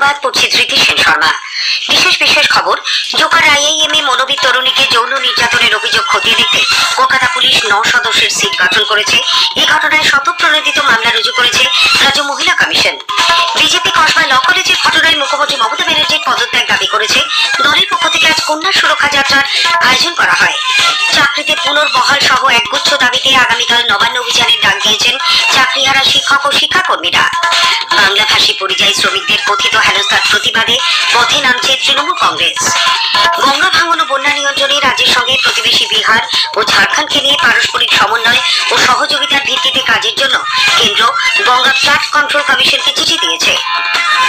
সংবাদ পড়ছি ধৃতি সেন শর্মা। বিশেষ বিশেষ খবর, জোকার আইআইএম এ মনোবিদ তরুণীকে যৌন নির্যাতনের অভিযোগ খতিয়ে দেখতে কলকাতা পুলিশ ন সদস্যের সিট গঠন করেছে। এই ঘটনায় শতপ্রণোদিত মামলা রুজু করেছে রাজ্য মহিলা কমিশন। বিজেপি কসবা ল কলেজের ঘটনায় মুখ্যমন্ত্রী মমতা ব্যানার্জির পদত্যাগ দাবি করেছে। দলের পক্ষ থেকে আজ কন্যা সুরক্ষা যাত্রার আয়োজন করা হয়। চাকরিতে পুনর্বহাল সহ একগুচ্ছ দাবিতে আগামীকাল নবান্ন অভিযানের ডাক দিয়েছেন চাকরিহারা শিক্ষক ও শিক্ষাকর্মীরা। বাংলাভাষী পরিযায়ী শ্রমিকদের কথিত হেনস্থার প্রতিবাদে পথে নামছে তৃণমূল কংগ্রেস। গঙ্গা ভাঙন ও বন্যা নিয়ন্ত্রণে রাজ্যের সঙ্গে প্রতিবেশী বিহার ও ঝাড়খণ্ডকে নিয়ে পারস্পরিক সমন্বয় ও সহযোগিতার ভিত্তিতে কাজের জন্য কেন্দ্র গঙ্গা ফ্লাড কন্ট্রোল কমিশনকে চিঠি দিয়েছে।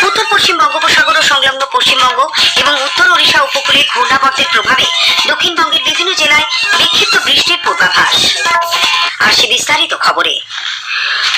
উত্তর পশ্চিম বঙ্গোপসাগর ও সংলগ্ন পশ্চিমবঙ্গ এবং উত্তর ওড়িশা উপকূলে ঘূর্ণাবর্তের প্রভাবে দক্ষিণবঙ্গের বিভিন্ন জেলায় বিক্ষিপ্ত বৃষ্টির পূর্বাভাস। আসি বিস্তারিত খবরে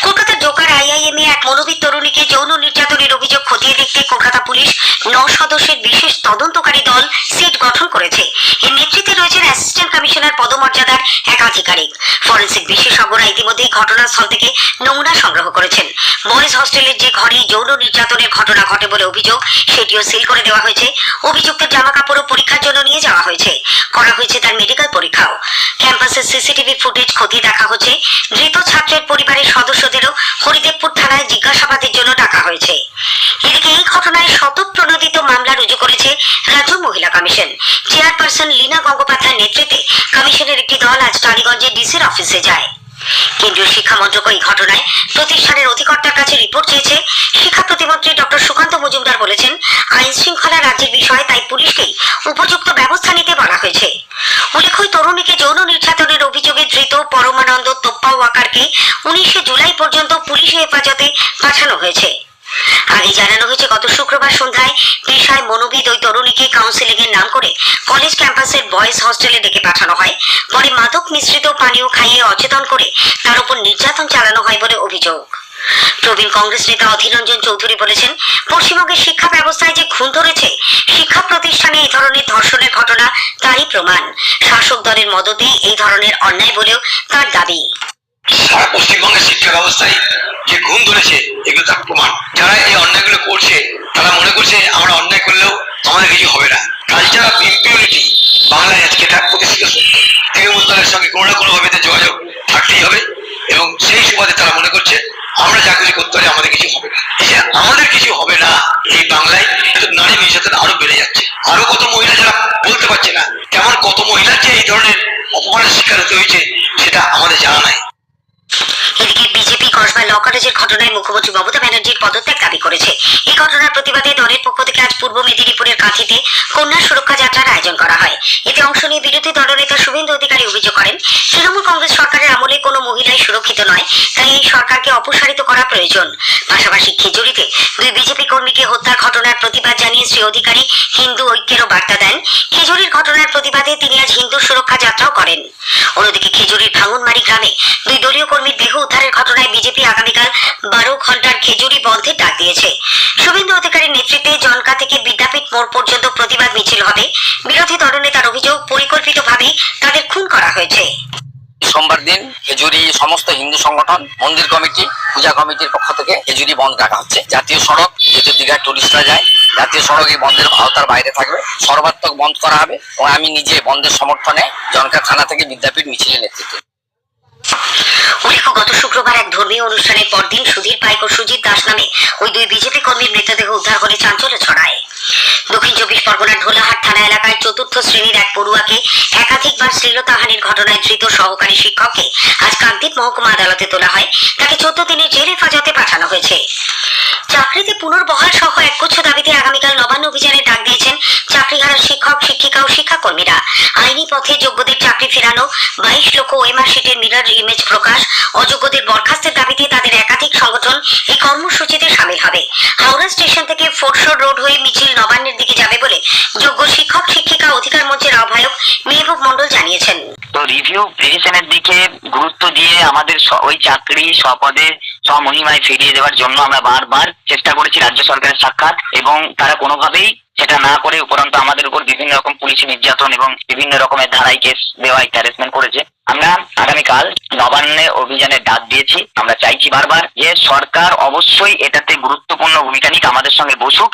কলকাতার জোকার আইআইএম এ এক মনোবিদ তরুণীকে যৌন নির্যাতনের অভিযোগ খতিয়ে দেখতে কলকাতা পুলিশ ন সদস্যের বিশেষ তদন্তকারী দল সিট গঠন করেছে। এর নেতৃত্বে রয়েছেন অ্যাসিস্ট্যান্ট কমিশনার পদমর্যাদার এক আধিকারিক ফরেন্সিক বিশেষজ্ঞরা ইতিমধ্যেই ঘটনাস্থল থেকে নমুনা সংগ্রহ করেছেন। বয়েজ হস্টেলের যে ঘরে যৌন নির্যাতনের ঘটনা ঘটে বলে অভিযোগ, সেটিও সিল করে দেওয়া হয়েছে। অভিযুক্তের জামা কাপড়ও পরীক্ষার জন্য নিয়ে যাওয়া হয়েছে। করা হয়েছে তার মেডিকেল পরীক্ষাও। ক্যাম্পাসের সিসিটিভি ফুটেজ ক্ষতি দেখা হচ্ছে। মৃত ছাত্রের পরিবারের সদস্যদেরও হরিদেবপুর থানায় জিজ্ঞাসাবাদের জন্য ডাকা হয়েছে। এদিকে এই ঘটনায় শতপ্রণোদিত মামলা রুজু করেছে রাজ্য মহিলা কমিশন। চেয়ারপারসন লীনা গঙ্গোপাধ্যায়ের নেতৃত্বে কমিশনের একটি দল আজ টালিগঞ্জের ডিসির অফিসে যায়। কেন্দ্রীয় শিক্ষা মন্ত্রক এই ঘটনায় প্রতিষ্ঠানের অধিকর্তার কাছে রিপোর্ট চেয়েছে। শিক্ষা প্রতিমন্ত্রী ডক্টর সুকান্ত মজুমদার বলেছেন আইন শৃঙ্খলা রাজ্যের বিষয় তাই পুলিশকেই উপযুক্ত ব্যবস্থা নিতে বলা হয়েছে। উল্লেখ্য তরুণীকে যৌন নির্যাতনের অভিযোগে ধৃত পরমানন্দ তোপ্পা ওয়াকারকে উনিশে জুলাই পর্যন্ত পুলিশি হেফাজতে পাঠানো হয়েছে। আগে জানানো হয়েছে, গত শুক্রবার সন্ধ্যায় পেশায় মনোবিদ ওই তরুণীকে কাউন্সিলিং এর নাম করে কলেজ ক্যাম্পাসের বয়েজ হস্টেলে ডেকে পাঠানো হয়। পরে মাদক মিশ্রিত পানীয় খাইয়ে অচেতন করে তার উপর নির্যাতন চালানো হয় বলে অভিযোগ। প্রবীণ কংগ্রেস নেতা অধীর রঞ্জন চৌধুরী বলেছেন, পশ্চিমবঙ্গের শিক্ষা ব্যবস্থায় যে খুন ধরেছে, শিক্ষা প্রতিষ্ঠানে এই ধরনের ধর্ষণের ঘটনা তারই প্রমাণ। শাসক দলের মদতে এই ধরনের অন্যায় বলেও তার দাবি। পশ্চিমবঙ্গের শিক্ষা ব্যবস্থায় যে ঘুম ধরেছে এগুলো তার প্রমাণ যারা এই অন্যায়গুলো করছে তারা মনে করছে আমরা অন্যায় করলেও আমাদের কিছু হবে না কালচার অফ ইম্পিউরিটি বাংলায় আজকে তার প্রতিষ্ঠিত সত্য তৃণমূল দলের সঙ্গে কোনো না কোনো ভাবে তার যোগাযোগ থাকতেই হবে এবং সেই সুবাদে তারা মনে করছে আমরা যা কিছু করতে পারি আমাদের কিছু হবে না এই যে আমাদের কিছু হবে না এই বাংলায়, কিন্তু নারী নির্যাতন আরও বেড়ে যাচ্ছে। আরও কত মহিলা যারা বলতে পারছে না তেমন কত মহিলার যে এই ধরনের অপমানের শিকার হতে হয়েছে, সেটা আমাদের জানা নাই। এদিকে বিজেপি ঘটনায় মুখ্যমন্ত্রী পদত্যাগ দাবি করেছে। ঘটনার প্রতিবাদে দলের পক্ষ থেকে আজ পূর্ব মেদিনীপুরের আয়োজন করা হয়। এতে অংশ নিয়ে বিরোধী অধিকারী অভিযোগ করেন, তৃণমূল কংগ্রেস সরকারের মহিলাই সুরক্ষিত নয়, তাই এই সরকারকে অপসারিত করা প্রয়োজন। পাশাপাশি খেজুরিতে দুই বিজেপি কর্মীকে হত্যার ঘটনার প্রতিবাদ জানিয়ে শ্রী অধিকারী হিন্দু ঐক্যেরও বার্তা দেন। খেজুরির ঘটনার প্রতিবাদে তিনি আজ হিন্দু সুরক্ষা যাত্রাও করেন। অন্যদিকে খেজুরির ভাঙনমারি গ্রামে দুই দলীয় কর্মীর দেহ উদ্ধারের ঘটনায় বিজেপি আগামীকাল বারো ঘণ্টার খেজুরি বন্ধের ডাক দিয়েছে। শুভেন্দু অধিকারীর নেতৃত্বে জনকা থেকে বিদ্যাপীঠ মোড় পর্যন্ত প্রতিবাদ মিছিল হবে। বিরোধী দলনেতার অভিযোগ পরিকল্পিতভাবেই তাদের খুন করা হয়েছে সোমবার দিন খেজুরি সমস্ত হিন্দু সংগঠন, মন্দির কমিটি, পূজা কমিটির পক্ষ থেকে খেজুরি বন্ধ ডাকা হচ্ছে। জাতীয় সড়ক যেহেতু দীঘার টুরিস্টরা যায়, জাতীয় সড়ক এই বন্ধের আওতার বাইরে থাকবে। সর্বাত্মক বন্ধ করা হবে এবং আমি নিজে বন্ধের সমর্থনে জনকা থানা থেকে বিদ্যাপীঠ মিছিলের নেতৃত্ব গত শুক্রবার এক ধর্মীয় অনুষ্ঠানের পরদিন সুধীর পাইক ও সুজিত দাস নামে ওই দুই বিজেপি কর্মীর মৃতদেহ উদ্ধার করে চাঞ্চল্য ছড়ায়। দক্ষিণ চব্বিশ পরগনার ঢোলাহাট থানা এলাকায় চতুর্থ শ্রেণির এক পড়ুয়াকে একাধিকবার শ্লীলতাহানির ঘটনায় ধৃত সহকারী শিক্ষককে আজ কাকদ্বীপ মহকুমা আদালতে তোলা হয়। তাকে চোদ্দ দিনের জেল হেফাজতে পাঠানো হয়েছে। চাকরিতে পুনর্বহাল সহ একগুচ্ছ দাবিতে আগামীকাল নবান্ন অভিযানের শিক্ষক ও শিক্ষাকর্মীরা। আইনি পথে যোগ্যদের চাকরি ফেরানো, বাইশ লক্ষ ওএমআর শিটের মিরর ইমেজ প্রকাশ, অযোগ্যদের বরখাস্তের দাবিতে তাদের একাধিক সংগঠন এই কর্মসূচিতে সামিল হবে। হাওড়া স্টেশন থেকে ফোর্টশোর রোড হয়ে মিছিল নবান্নের দিকে যাবে বলে যোগ্য শিক্ষক, শিক্ষিকা, অধিকার মঞ্চের আহ্বায়ক মেহবুব মন্ডল জানিয়েছেন। তো রিভিউ প্রিভিশনের দিকে গুরুত্ব দিয়ে আমাদের ওই চাকরি স্বপদে স্বমহিমায় ফিরিয়ে দেওয়ার জন্য আমরা বারবার চেষ্টা করেছি রাজ্য সরকারের সাক্ষাৎ এবং তারা কোনোভাবেই সেটা না করে উপরন্ত আমাদের উপর বিভিন্ন রকম পুলিশি নির্যাতন এবং বিভিন্ন রকমের ধারাই কেস দেওয়াই হ্যারাসমেন্ট করেছে। আমরা আগামীকাল নবান্নে অভিযানের ডাক দিয়েছি। আমরা চাইছি বারবার যে সরকার অবশ্যই এটাতে গুরুত্বপূর্ণ ভূমিকা নিক, আমাদের সঙ্গে বসুক।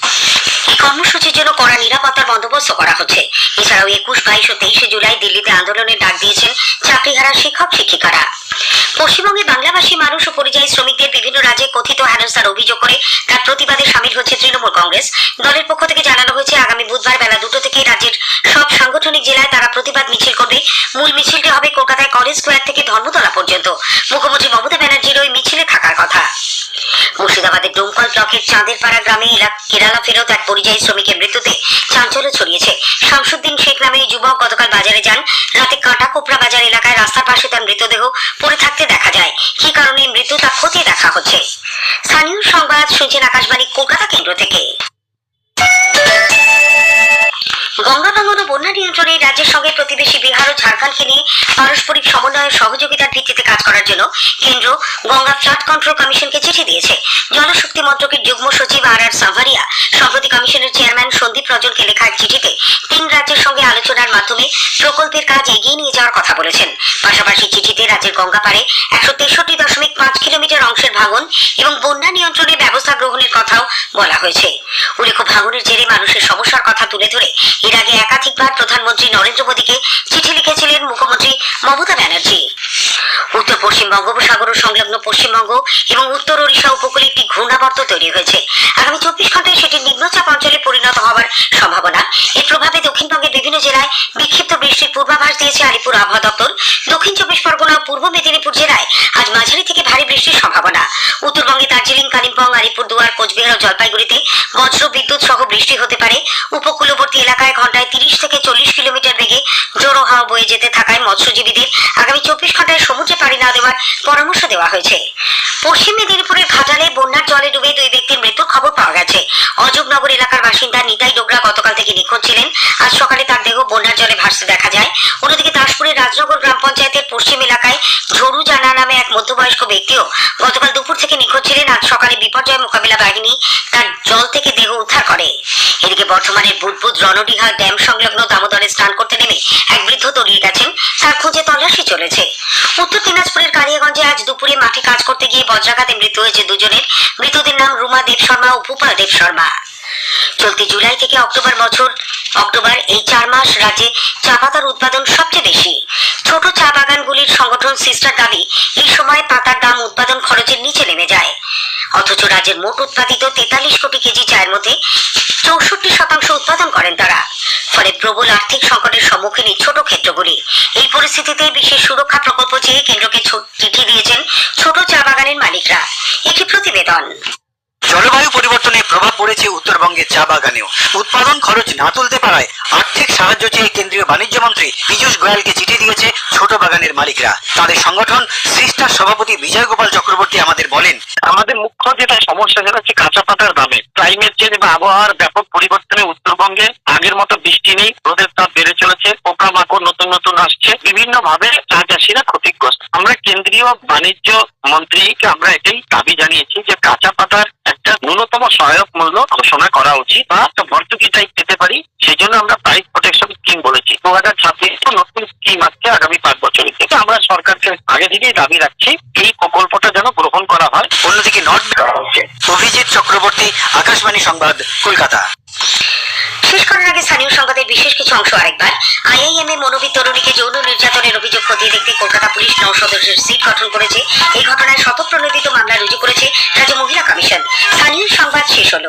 এই কর্মসূচির জন্য কড়া নিরাপত্তার বন্দোবস্ত করা হচ্ছে। এছাড়াও একুশ, বাইশ ও তেইশে জুলাই দিল্লিতে আন্দোলনের ডাক দিয়েছেন চাকরিহারা শিক্ষক, শিক্ষিকারা। পশ্চিমবঙ্গে বাংলাভাষী মানুষ ও পরিযায়ী শ্রমিকদের বিভিন্ন রাজ্যে কথিত হেনস্থার অভিযোগ করে তার প্রতিবাদে সামিল হচ্ছে তৃণমূল কংগ্রেস। দলের পক্ষ থেকে জানানো হয়েছে, আগামী বুধবার বেলা দুটো থেকে রাজ্যের সব সাংগঠনিক জেলায় তারা প্রতিবাদ মিছিল করবে। মূল মিছিলটি হবে কলকাতায় কলেজ স্কোয়ার থেকে ধর্মতলা পর্যন্ত। মুখ্যমন্ত্রী মমতা ব্যানার্জির ওই মিছিলে থাকার কথা। মুর্শিদাবাদের ডোমকল ব্লকের চাঁদেরপাড়া গ্রামে কেরালা ফেরত এক পরিযায়ী শ্রমিকের মৃত্যুতে চাঞ্চল্য ছড়িয়েছে। শামসুদ্দিন শেখ নামে এই যুবক গতকাল বাজারে যান। রাতে কাটা কোপড়া বাজার এলাকায় রাস্তার পাশে তার মৃতদেহ পড়ে থাকতে দেখা যায়। কি কারণে মৃত্যু খতিয়ে দেখা হচ্ছে। স্থানীয় সংবাদ শুনছেন আকাশবাণী কলকাতা কেন্দ্র থেকে। বন্যা নিয়ন্ত্রণে রাজ্যের সঙ্গে প্রতিবেশী বিহার ও ঝাড়খণ্ডকে নিয়ে পারস্পরিক সমন্বয় সহযোগিতার ভিত্তিতে কাজ করার জন্য কেন্দ্র গঙ্গা ফ্লাড কন্ট্রোল কমিশনকে চিঠি দিয়েছে। জলশক্তি মন্ত্রকের যুগ্ম সচিব আর আর সাভারিয়া, সম্প্রতি কমিশনের চেয়ারম্যান সন্দীপ রজনকে লেখা এক চিঠিতে তিন রাজ্যের সঙ্গে আলোচনার মাধ্যমে প্রকল্পের কাজ এগিয়ে নিয়ে যাওয়ার কথা বলেছেন। পাশাপাশি চিঠিতে রাজ্যের গঙ্গা পারে একশো তেষট্টি দশমিক পাঁচ কিলোমিটার অংশের ভাঙন এবং বন্যা নিয়ন্ত্রণে ব্যবস্থা গ্রহণের কথাও বলা হয়েছে। উল্লেখ্য, ভাঙনের জেরে মানুষের সমস্যার কথা তুলে ধরে এর আগে একাধিকবার প্রধানমন্ত্রী নরেন্দ্র মোদীকে চিঠি লিখেছিলেন মুখ্যমন্ত্রী মমতা ব্যানার্জি। উত্তর পশ্চিম বঙ্গোপসাগর ও সংলগ্ন পশ্চিমবঙ্গ এবং উত্তর ওড়িশা উপকূলে একটি ঘূর্ণাবর্ত তৈরি হয়েছে। আগামী চব্বিশ ঘন্টায় সেটি নিম্নচাপ অঞ্চলে পরিণত হওয়ার সম্ভাবনা। এর প্রভাবে দক্ষিণবঙ্গের বিভিন্ন জেলায় বিক্ষিপ্ত বৃষ্টির পূর্বাভাস দিয়েছে আলিপুর আবহাওয়া দপ্তর। দক্ষিণ চব্বিশ পরগনা ও পূর্ব মেদিনীপুর জেলায় আজ মাঝারি থেকে ভারী বৃষ্টির সম্ভাবনা। উত্তরবঙ্গে দার্জিলিং, কালিম্পং আলিপুরদুয়ার কোচবিহার ও জলপাইগুড়িতে বজ্র বিদ্যুৎ সহ বৃষ্টি হতে পারে। উপকূলবর্তী এলাকায় ঘন্টায় তিরিশ থেকে চল্লিশ কিলোমিটার বেগে জোড়ো হাওয়া বয়ে যেতে থাকায় মৎস্যজীবীদের আগামী চব্বিশ ঘন্টায় সমুদ্রে পাড়ি না দেওয়ার পরামর্শ দেওয়া হয়েছে। পশ্চিম মেদিনীপুরের ঘাটালে বন্যার জলে ডুবে দুই ব্যক্তির মৃত্যুর খবর পাওয়া গেছে। অযোগনগর এলাকার বাসিন্দা নিতাই ডোগরা গতকাল থেকে নিখোঁজ ছিলেন। আজ সকালে তার দেহ বন্যার জলে ভাসতে দেখা যায়। অন্যদিকে দাসপুরের রাজনগর গ্রাম পঞ্চায়েতের পশ্চিম এলাকায় ঝরু জানা নামে এক মধ্যবয়স্ক ব্যক্তিও গতকাল দুপুর থেকে নিখোঁজ ছিলেন। আজ সকালে মোকাবিলা বাহিনী তার জল থেকে দেহ উদ্ধার করে। এদিকে বর্ধমানের বুদবুদ রণডিহা ড্যাম সংলগ্ন দামোদরে স্নান করতে নেমে এক বৃদ্ধ তলিয়ে গেছেন তার খুঁজে তল্লাশি চলেছে। উত্তর দিনাজপুরের কালিয়াগঞ্জে আজ দুপুরে মাঠে কাজ করতে গিয়ে বজ্রাঘাতে মৃত্যু হয়েছে দুজনের। মৃতদের নাম রুমা দেব শর্মা ও ভূপাল দেব শর্মা। চলতি জুলাই থেকে অক্টোবর বছর, অক্টোবর এই চার মাস রাজ্যে চা পাতার উৎপাদন সবচেয়ে বেশি। ছোট চা বাগানগুলির সংগঠন সিস্টার দাবি, এই সময় পাতার দাম উৎপাদন খরচের নিচে নেমে যায়। অথচ রাজ্যের মোট উৎপাদিত তেতাল্লিশ কোটি কেজি চায়ের মধ্যে চৌষট্টি শতাংশ উৎপাদন করেন তারা। ফলে প্রবল আর্থিক সংকটের সম্মুখীন এই ছোট ক্ষেত্রগুলি। এই পরিস্থিতিতে বিশেষ সুরক্ষা প্রকল্প চেয়ে কেন্দ্রকে ছো- চিঠি দিয়েছেন ছোট চা বাগানের মালিকরা একটি প্রতিবেদন জলবায়ু পরিবর্তনের প্রভাব পড়েছে উত্তরবঙ্গের চা বাগানেও উৎপাদন খরচ না তুলতে পারায় আর্থিক সাহায্য চেয়ে কেন্দ্রীয় বাণিজ্য মন্ত্রী পীযূষ গোয়ালকে চিঠি দিয়েছে ছোট বাগানের মালিকরা। তাদের সংগঠন সিস্টার সভাপতি বিজয় গোপাল চক্রবর্তী আমাদের বলেন, আমাদের মুখ্য যেটা সমস্যা সেটা হচ্ছে কাঁচা পাতার দামে। ক্লাইমেট চেঞ্জ বা আবহাওয়ার ব্যাপক পরিবর্তনে উত্তরবঙ্গে আগের মতো বৃষ্টি নেই, রোদের তাপ বেড়ে চলেছে, পোকামাকড় নতুন নতুন আসছে বিভিন্ন ভাবে চা চাষিরা ক্ষতিগ্রস্ত। আমরা কেন্দ্রীয় বাণিজ্য মন্ত্রীকে আমরা এটাই দাবি জানিয়েছি যে কাঁচা পাতার একটা ন্যূনতম সহায়ক মূল্য ঘোষণা করা উচিত বা একটা ভর্তুকি টাইপ পেতে পারি সেই জন্য আমরা প্রাইস প্রোটেকশন স্কিম বলেছি। দু হাজার ছাব্বিশ নতুন স্কিম আসছে আগামী পাঁচ বছরের থেকে। আমরা সরকারকে আগে থেকেই দাবি রাখছি এই প্রকল্পটা যেন গ্রহণ করা হয়। অন্যদিকে নর্থ অভিজিৎ চক্রবর্তী আকাশবাণী সংবাদ কলকাতা। শেষ করার আগে স্থানীয় সংবাদের বিশেষ কিছু অংশ আরেকবার। আইআইএম এ মনোবিদ তরুণীকে যৌন নির্যাতনের অভিযোগ খতিয়ে দেখতে কলকাতা পুলিশ নৌ সদস্যের সিট গঠন করেছে। এই ঘটনায় শতপ্রণোদিত মামলা রুজু করেছে রাজ্য মহিলা কমিশন। স্থানীয় সংবাদ শেষ হলো।